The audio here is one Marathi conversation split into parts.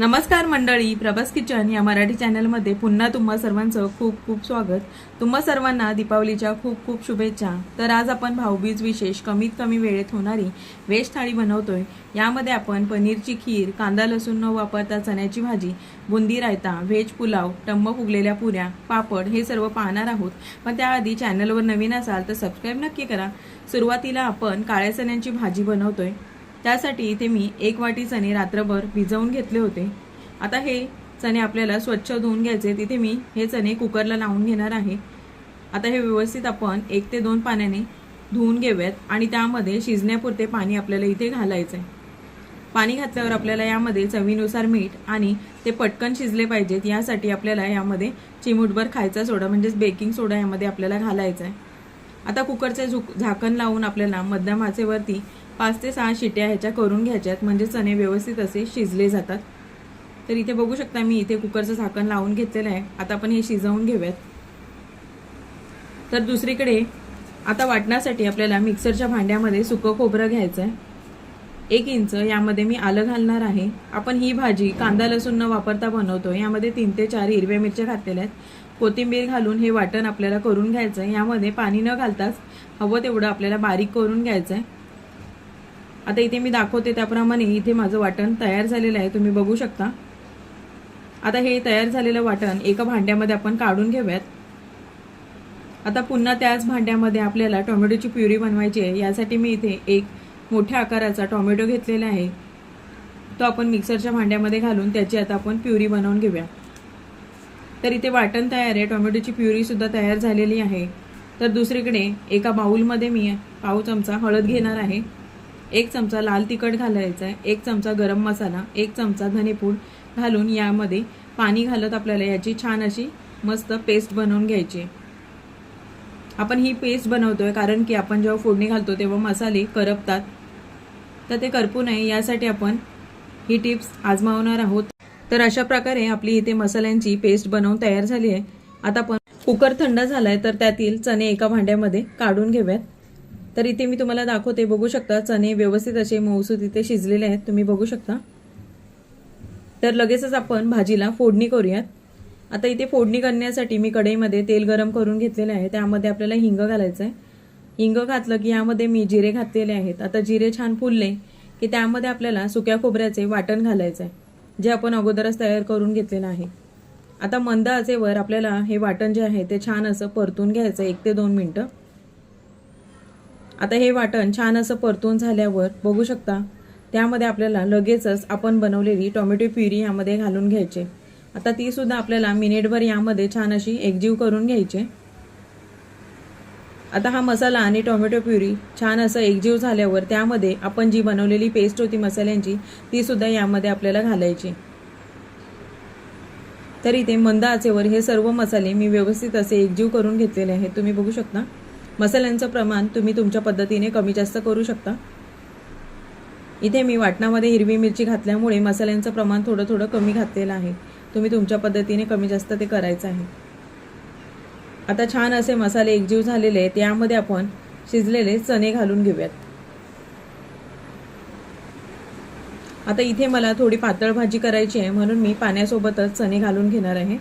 नमस्कार मंडळी प्रभास किचन या मराठी चॅनलमध्ये पुन्हा तुम्हा सर्वांचं खूप खूप स्वागत. तुम्हा सर्वांना दीपावलीच्या खूप खूप शुभेच्छा. तर आज आपण भाऊबीज विशेष कमीत कमी वेळेत होणारी व्हेज थाळी बनवतोय. यामध्ये आपण पनीरची खीर कांदा लसूण न वापरता चण्याची भाजी बुंदी रायता व्हेज पुलाव टम्म फुगलेल्या पुऱ्या पापड हे सर्व पाहणार आहोत. पण त्याआधी चॅनलवर नवीन असाल तर सबस्क्राईब नक्की करा. सुरुवातीला आपण काळ्या चण्याची भाजी बनवतोय. त्यासाठी इथे मी एक वाटी चणे रात्रभर भिजवून घेतले होते. आता हे चणे आपल्याला स्वच्छ धुवून घ्यायचे तिथे मी हे चणे कुकरला लावून घेणार आहे. आता हे व्यवस्थित आपण एक ते दोन पाण्याने धुवून घेऊयात आणि त्यामध्ये शिजण्यापुरते पाणी आपल्याला इथे घालायचं आहे पाणी घातल्यावर आपल्याला यामध्ये चवीनुसार मीठ आणि ते पटकन शिजले पाहिजेत. यासाठी आपल्याला यामध्ये चिमूटभर खायचा सोडा म्हणजेच बेकिंग सोडा यामध्ये आपल्याला घालायचा आहे आता कुकरचे झुक झाकण लावून आपल्याला मध्यम आचेवरती पाच ते सहा शिट्या ह्याच्या करून घ्यायच्यात म्हणजे चणे व्यवस्थित असे शिजले जातात. तर इथे बघू शकता मी इथे कुकरचं झाकण लावून घेतलेलं आहे. आता आपण हे शिजवून घेऊयात. तर दुसरीकडे आता वाटण्यासाठी आपल्याला मिक्सरच्या भांड्यामध्ये सुकं खोबरं घ्यायचं आहे एक इंच यामध्ये मी आलं घालणार आहे. आपण ही भाजी कांदा लसूण न वापरता बनवतो यामध्ये तीन ते चार हिरव्या मिरच्या घातलेल्या आहेत. कोथिंबीर घालून हे वाटण आपल्याला करून घ्यायचं आहे यामध्ये पाणी न घालताच हवं तेवढं आपल्याला बारीक करून घ्यायचं आहे आता इथे मी दाखवते त्याप्रमाणे इथे माझं वाटण तयार झालेलं आहे तुम्ही बघू शकता. आता हे तयार झालेलं वाटण एका भांड्यामध्ये आपण काढून घेऊयात. आता पुन्हा त्याच भांड्यामध्ये आपल्याला टोमॅटोची प्युरी बनवायची आहे. यासाठी मी इथे एक मोठ्या आकाराचा टोमॅटो घेतलेला आहे. तो आपण मिक्सरच्या भांड्यामध्ये घालून त्याची आता आपण प्युरी बनवून घेऊया. तर इथे वाटण तयार आहे. टोमॅटोची प्युरीसुद्धा तयार झालेली आहे. तर दुसरीकडे एका बाऊलमध्ये मी पाव चमचा हळद घेणार आहे. एक चमचा लाल तिखट घालायचा आहे एक चमचा गरम मसाला एक चमचा धनेपूड घालून यामध्ये पाणी घालत आपल्याला याची छान अशी मस्त पेस्ट बनवून घ्यायची. आपण ही पेस्ट बनवतोय कारण की आपण जेव्हा फोडणी घालतो तेव्हा मसाले करपतात. तर ते करपू नये यासाठी आपण ही टिप्स आजमावणार आहोत. तर अशा प्रकारे आपली इथे मसाल्यांची पेस्ट बनवून तयार झाली आहे. आता आपण कुकर थंड झालाय तर त्यातील चणे एका भांड्यामध्ये काढून घेऊयात. तर इथे मी तुम्हाला दाखवते बघू शकता चणे व्यवस्थित असे मऊसूत इथे शिजलेले आहेत. तुम्ही बघू शकता. तर लगेचच आपण भाजीला फोडणी करूयात. आता इथे फोडणी करण्यासाठी मी कढईमध्ये तेल गरम करून घेतलेले आहे. त्यामध्ये आपल्याला हिंग घालायचं आहे हिंग घातलं की यामध्ये मी जिरे घातलेले आहेत. आता जिरे छान फुलले की त्यामध्ये आपल्याला सुक्या खोबऱ्याचे वाटण घालायचं आहे जे आपण अगोदरच तयार करून घेतलेलं आहे. आता मंद आचेवर आपल्याला हे वाटण जे आहे ते छान असं परतून घ्यायचं एक ते दोन मिनटं. आता हे वाटण छान असं परतून झाल्यावर बघू शकता. त्यामध्ये आपल्याला लगेचच आपण बनवलेली टोमॅटो प्युरी यामध्ये घालून घ्यायचे. आता ती सुद्धा आपल्याला मिनिटभर यामध्ये छान अशी एकजीव करून घ्यायचे. आता हा मसाला आणि टोमॅटो प्युरी छान असं एकजीव झाल्यावर त्यामध्ये आपण जी बनवलेली पेस्ट होती मसाल्यांची ती सुद्धा यामध्ये आपल्याला घालायची. तर इथे मंद आचेवर हे सर्व मसाले मी व्यवस्थित असे एकजीव करून घेतलेले आहेत. तुम्ही बघू शकता. मसाल्यांचं प्रमाण तुम्ही तुमच्या पद्धतीने कमी जास्त करू शकता. इथे मी वाटणामध्ये हिरवी मिरची घातल्यामुळे मसाल्यांचं प्रमाण थोडं थोडं कमी घातलेलं आहे. तुम्ही तुमच्या पद्धतीने कमी जास्त ते करायचं आहे. आता छान असे मसाले एकजीव झालेले आहेत. आपण शिजलेले चणे घालून घेऊयात. आता इथे मला थोडी पातळ भाजी करायची आहे. म्हणून मी पाण्यासोबतच चणे घालून घेणार आहे.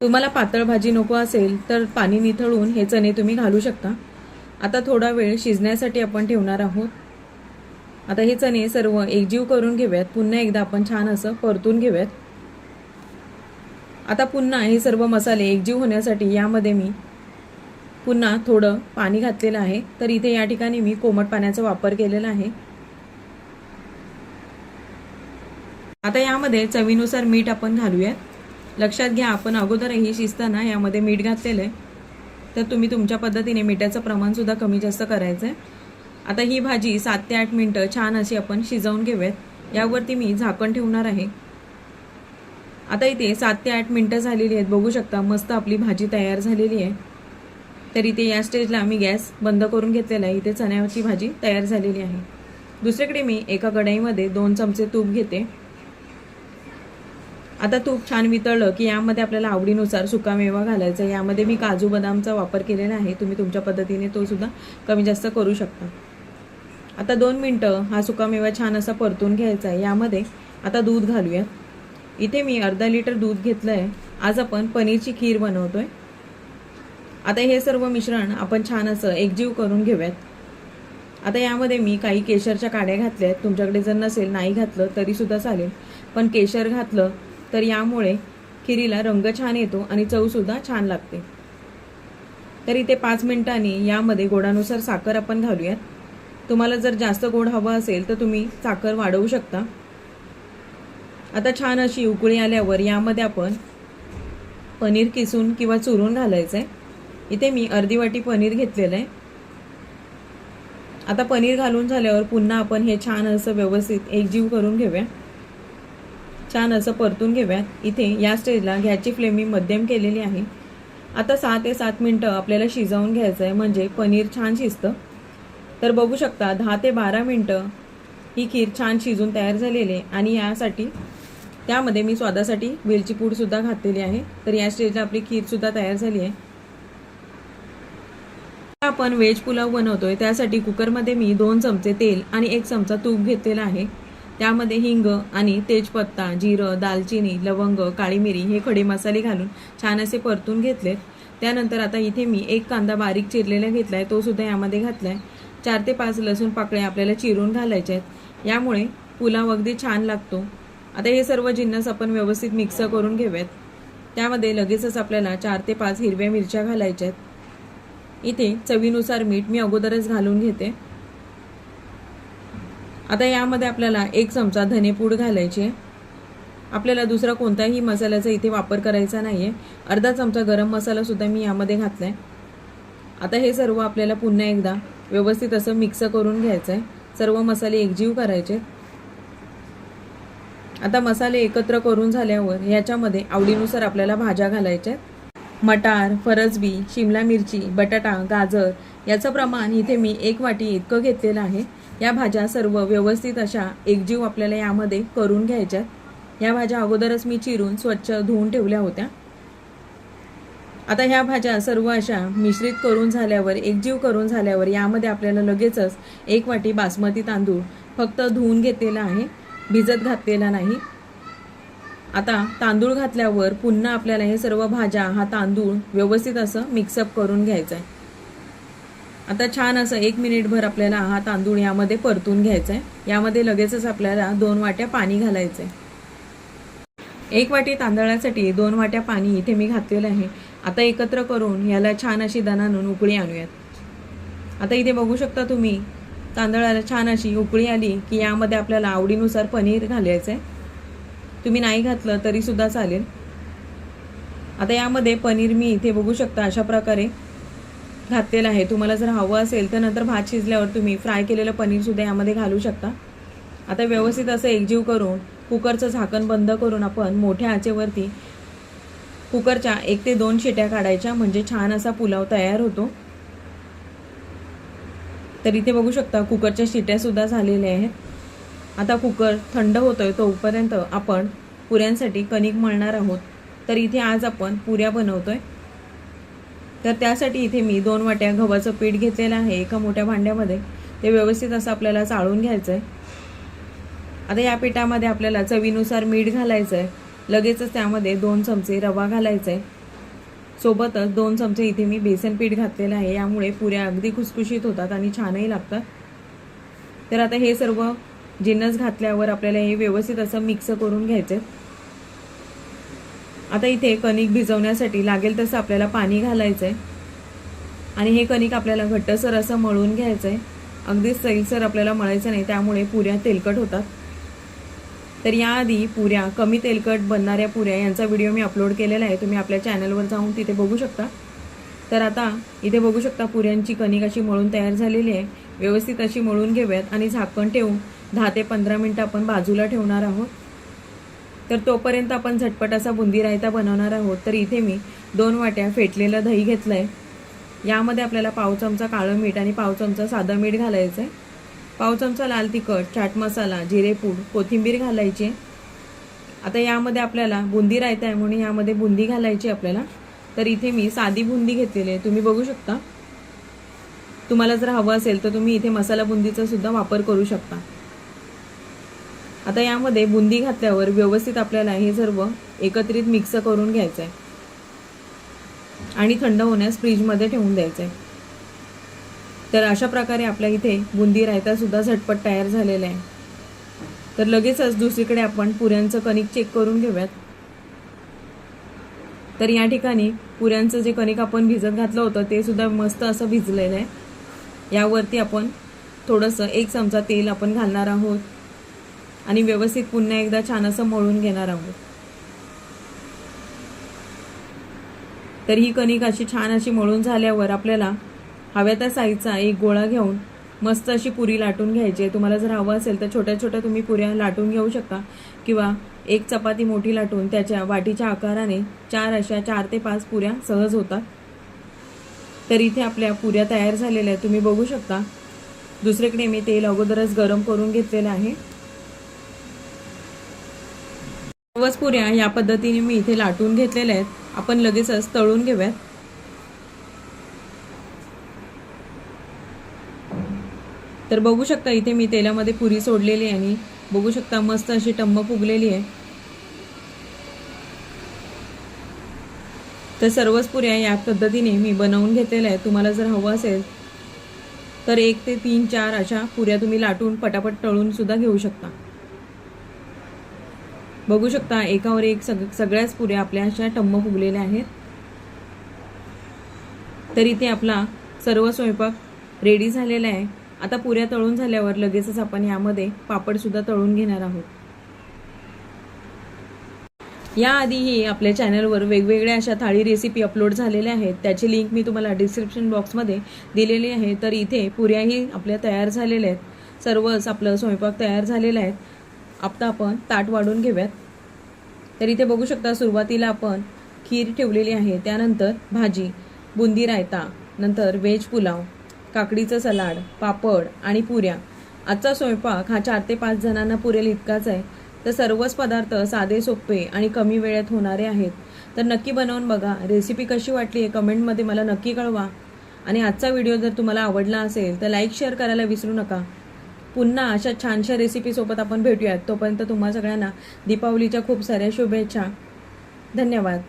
तुम्हाला पातळ भाजी नको असेल तर पाणी निथळून हे चणे तुम्ही घालू शकता. आता थोडा वेळ शिजण्यासाठी आपण ठेवणार आहोत. आता हे चणे सर्व एकजीव करून घेऊयात. पुन्हा एकदा आपण छान असं परतून घेऊयात. आता पुन्हा हे सर्व मसाले एकजीव होण्यासाठी यामध्ये मी पुन्हा थोडं पाणी घातलेलं आहे. तर इथे या ठिकाणी मी कोमट पाण्याचा वापर केलेला आहे. आता यामध्ये चवीनुसार मीठ आपण घालूयात. लक्षात घ्या आपण अगोदरही शिजताना यामध्ये मीठ घातलेलं आहे. तर तुम्ही तुमच्या पद्धतीने मिठाचं प्रमाणसुद्धा कमी जास्त करायचं आहे आता ही भाजी सात ते आठ मिनटं छान अशी आपण शिजवून घेऊयात. यावरती मी झाकण ठेवणार आहे. आता इथे सात ते आठ मिनटं झालेली आहेत. बघू शकता मस्त आपली भाजी तयार झालेली आहे. तर इथे या स्टेजला मी गॅस बंद करून घेतलेला आहे. इथे चण्याची भाजी तयार झालेली आहे. दुसरीकडे मी एका कढईमध्ये दोन चमचे तूप घेते. आता तूप छान वितळलं की यामध्ये आपल्याला आवडीनुसार सुकामेवा घालायचा. यामध्ये मी काजू बदामचा वापर केलेला आहे. तुम्ही तुमच्या पद्धतीने तो सुद्धा कमी जास्त करू शकता. आता दोन मिनटं हा सुकामेवा छान असा परतून घ्यायचा आहे. यामध्ये आता दूध घालूयात इथे मी अर्धा लिटर दूध घेतलं आहे आज आपण पनीरची खीर बनवतोय. आता हे सर्व मिश्रण आपण छान असं एकजीव करून घेऊयात. आता यामध्ये मी काही केशरच्या काड्या घातल्या आहेत. तुमच्याकडे जर नसेल नाही घातलं तरी सुद्धा चालेल. पण केशर घातलं तर यामुळे खिरीला रंग छान येतो आणि चवसुद्धा छान लागते. तर इथे पाच मिनिटांनी यामध्ये गोडानुसार साखर आपण घालूयात. तुम्हाला जर जास्त गोड हवं असेल तर तुम्ही साखर वाढवू शकता. आता छान अशी उकळी आल्यावर यामध्ये आपण पनीर किसून किंवा चुरून घालायचं आहे इथे मी अर्धी वाटी पनीर घेतलेलं आहे. आता पनीर घालून झाल्यावर पुन्हा आपण हे छान असं व्यवस्थित एकजीव करून घेऊया. छान असं परतून घेऊयात. इथे या स्टेजला घ्याची फ्लेम मी मध्यम केलेली आहे. आता सहा ते सात मिनटं आपल्याला शिजवून घ्यायचं आहे म्हणजे पनीर छान शिजतं. तर बघू शकता दहा ते बारा मिनटं ही खीर छान शिजून तयार झालेली आहे. आणि यासाठी त्यामध्ये मी स्वादासाठी वेलची पूडसुद्धा घातलेली आहे. तर या स्टेजला आपली खीरसुद्धा तयार झाली आहे. आपण व्हेज पुलाव बनवतोय. त्यासाठी कुकरमध्ये मी दोन चमचे तेल आणि एक चमचा तूप घेतलेला आहे. त्यामध्ये हिंग आणि तेजपत्ता जिरं दालचिनी लवंग काळी मिरी हे खडे मसाले घालून छान असे परतून घेतलेत. त्यानंतर आता इथे मी एक कांदा बारीक चिरलेला घेतला आहे तो सुद्धा यामध्ये घातला आहे चार ते पाच लसूण पाकळे आपल्याला चिरून घालायचे आहेत. यामुळे पुलाव अगदी छान लागतो. आता हे सर्व जिन्नस आपण व्यवस्थित मिक्स करून घेऊयात. त्यामध्ये लगेचच आपल्याला चार ते पाच हिरव्या मिरच्या घालायच्या आहेत. इथे चवीनुसार मीठ मी अगोदरच घालून घेते. आता यामध्ये आपल्याला एक चमचा धनेपूड घालायची. आहे आपल्याला दुसरा कोणताही मसाल्याचा इथे वापर करायचा नाही आहे अर्धा चमचा गरम मसालासुद्धा मी यामध्ये घातला आहे आता हे सर्व आपल्याला पुन्हा एकदा व्यवस्थित असं मिक्स करून घ्यायचं आहे सर्व मसाले एकजीव करायचे. आता मसाले एकत्र करून झाल्यावर याच्यामध्ये आवडीनुसार आपल्याला भाज्या घालायच्या आहेत मटार फरसबी शिमला मिरची बटाटा गाजर याचं प्रमाण इथे मी एक वाटी इतकं घेतलेलं आहे. या भाज्या सर्व व्यवस्थित अशा एकजीव आपल्याला यामध्ये करून घ्यायच्यात. या भाज्या अगोदरच मी चिरून स्वच्छ धुवून ठेवल्या होत्या. आता ह्या भाज्या सर्व अशा मिश्रित करून झाल्यावर एकजीव करून झाल्यावर यामध्ये आपल्याला लगेचच एक वाटी बासमती तांदूळ फक्त धुवून घेतलेला आहे. भिजत घातलेला नाही. आता तांदूळ घातल्यावर पुन्हा आपल्याला हे सर्व भाज्या हा तांदूळ व्यवस्थित असं मिक्सअप करून घ्यायचा आहे आता छान असं एक मिनिटभर आपल्याला हा तांदूळ यामध्ये परतून घ्यायचा आहे यामध्ये लगेचच आपल्याला दोन वाट्या पाणी घालायचं आहे एक वाटी तांदळासाठी दोन वाट्या पाणी इथे मी घातलेलं आहे. आता एकत्र करून याला छान अशी दणानून उकळी आणूयात. आता इथे बघू शकता तुम्ही तांदळाला छान अशी उकळी आली की यामध्ये आपल्याला आवडीनुसार पनीर घालायचं आहे तुम्ही नाही घातलं तरी सुद्धा चालेल. आता यामध्ये पनीर मी इथे बघू शकता अशा प्रकारे घातलेलं आहे. तुम्हाला जर हवं असेल तर नंतर भात शिजल्यावर तुम्ही फ्राय केलेलं पनीरसुद्धा यामध्ये घालू शकता. आता व्यवस्थित असं एकजीव करून कुकरचं झाकण बंद करून आपण मोठ्या आचेवरती कुकरच्या एक ते दोन शिट्या काढायच्या म्हणजे छान असा पुलाव तयार होतो. तर इथे बघू शकता कुकरच्या शिट्यासुद्धा झालेल्या आहेत. आता कुकर थंड होतोय तोपर्यंत आपण पुऱ्यांसाठी कणिक मळणार आहोत. तर इथे आज आपण पुऱ्या बनवतोय. तर त्यासाठी इथे मी दोन वाट्या गव्हाचं पीठ घेतलेलं आहे एका मोठ्या भांड्यामध्ये. ते व्यवस्थित असं आपल्याला चाळून घ्यायचं आहे आता या पिठामध्ये आपल्याला चवीनुसार मीठ घालायचं आहे लगेचच त्यामध्ये दोन चमचे रवा घालायचा आहे सोबतच दोन चमचे इथे मी बेसन पीठ घातलेलं आहे. यामुळे पुऱ्या अगदी खुसखुशीत होतात आणि छानही लागतात. तर आता हे सर्व जिन्नस घातल्यावर आपल्याला हे व्यवस्थित असं मिक्स करून घ्यायचं आता इथे कणिक भिजवण्यासाठी लागेल तसं आपल्याला पाणी घालायचं आहे आणि हे कणिक आपल्याला घट्टसर असं मळून घ्यायचं आहे अगदी सैलसर आपल्याला मळायचं नाही त्यामुळे पुऱ्या तेलकट होतात. तर याआधी पुऱ्या कमी तेलकट बनणाऱ्या पुऱ्या यांचा व्हिडिओ मी अपलोड केलेला आहे तुम्ही आपल्या चॅनलवर जाऊन तिथे बघू शकता. तर आता इथे बघू शकता पुऱ्यांची कणिक अशी मळून तयार झालेली आहे. व्यवस्थित अशी मळून घेऊयात आणि झाकण ठेवून दहा ते पंधरा मिनटं आपण बाजूला ठेवणार आहोत. तर तोपर्यंत आपण झटपट असा बुंदी रायता बनवणार आहोत. तर इथे मी दोन वाट्या फेटलेलं दही घेतलं आहे यामध्ये आपल्याला पाव चमचा काळं मीठ आणि पाव चमचा साधं मीठ घालायचं आहे पाव चमचा लाल तिखट चाट मसाला जिरेपूड कोथिंबीर घालायची. आहे आता यामध्ये आपल्याला बुंदी रायता आहे म्हणून यामध्ये बुंदी घालायची आपल्याला. तर इथे मी साधी बुंदी घेतलेली आहे. तुम्ही बघू शकता. तुम्हाला जर हवं असेल तर तुम्ही इथे मसाला बुंदीचा सुद्धा वापर करू शकता. आता यामध्ये बुंदी घातल्यावर व्यवस्थित आपल्याला हे सर्व एकत्रित मिक्स करून घ्यायचं आहे आणि थंड होण्यास फ्रीजमध्ये ठेवून द्यायचं आहे तर अशा प्रकारे आपल्या इथे बुंदी रायता सुद्धा झटपट तयार झालेला आहे. तर लगेचच दुसरीकडे आपण पुऱ्यांचं कणिक चेक करून घेऊयात. तर या ठिकाणी पुऱ्यांचं जे कणिक आपण भिजत घातलं होतं ते सुद्धा मस्त असं भिजलेलं आहे. यावरती आपण थोडंसं एक चमचा तेल आपण घालणार आहोत. आणि व्यवस्थित पुन्हा एकदा छान असं मळून घेणार आहोत. तर ही कणिक अशी छान अशी मळून झाल्यावर आपल्याला हव्या त्या साईजचा एक गोळा घेऊन मस्त अशी पुरी लाटून घ्यायची आहे. तुम्हाला जर हवं असेल तर छोट्या छोट्या तुम्ही पुऱ्या लाटून घेऊ शकता. किंवा एक चपाती मोठी लाटून त्याच्या वाटीच्या आकाराने चार अशा चार ते पाच पुऱ्या सहज होतात. तर इथे आपल्या पुऱ्या तयार झालेल्या आहेत. तुम्ही बघू शकता. दुसरीकडे मी तेल अगोदरच गरम करून घेतलेलं आहे. सर्वच पुऱ्या या पद्धतीने मी इथे लाटून घेतलेल्या आहेत. आपण लगेचच तळून घेऊयात. तर बघू शकता इथे मी तेलामध्ये पुरी सोडलेली आहे आणि बघू शकता मस्त अशी टम्म फुगलेली आहे. तर सर्वच पुऱ्या या पद्धतीने मी बनवून घेतलेल्या आहेत. तुम्हाला जर हवं असेल तर एक ते तीन चार अशा पुऱ्या तुम्ही लाटून पटापट तळून सुद्धा घेऊ शकता. बघू शकता एकावर एक सग सगळ्याच पुऱ्या आपल्या अशा टम्म फुगलेल्या आहेत. तर इथे आपला सर्व स्वयंपाक रेडी झालेला आहे. आता पुऱ्या तळून झाल्यावर लगेचच आपण यामध्ये पापड सुद्धा तळून घेणार आहोत. याआधीही आपल्या चॅनलवर वेगवेगळ्या अशा थाळी रेसिपी अपलोड झालेल्या आहेत. त्याची लिंक मी तुम्हाला डिस्क्रिप्शन बॉक्समध्ये दिलेली आहे. तर इथे पुऱ्याही आपल्या तयार झालेल्या आहेत. सर्वच आपलं स्वयंपाक तयार झालेला आहे. आता आपण ताट वाढून घेऊयात. तर इथे बघू शकता सुरुवातीला आपण खीर ठेवलेली आहे. त्यानंतर भाजी बुंदी रायता नंतर व्हेज पुलाव काकडीचं सलाड पापड आणि पुऱ्या. आजचा स्वयंपाक हा चार ते पाच जणांना पुरेल इतकाच आहे. तर सर्वच पदार्थ साधे सोपे आणि कमी वेळेत होणारे आहेत. तर नक्की बनवून बघा. रेसिपी कशी वाटली आहे कमेंटमध्ये मला नक्की कळवा. आणि आजचा व्हिडिओ जर तुम्हाला आवडला असेल तर लाईक शेअर करायला विसरू नका. पुन्हा अशा छानशा रेसिपीसोबत आपण भेटूयात. तोपर्यंत तुम्हा सगळ्यांना दीपावलीच्या खूप साऱ्या शुभेच्छा. धन्यवाद.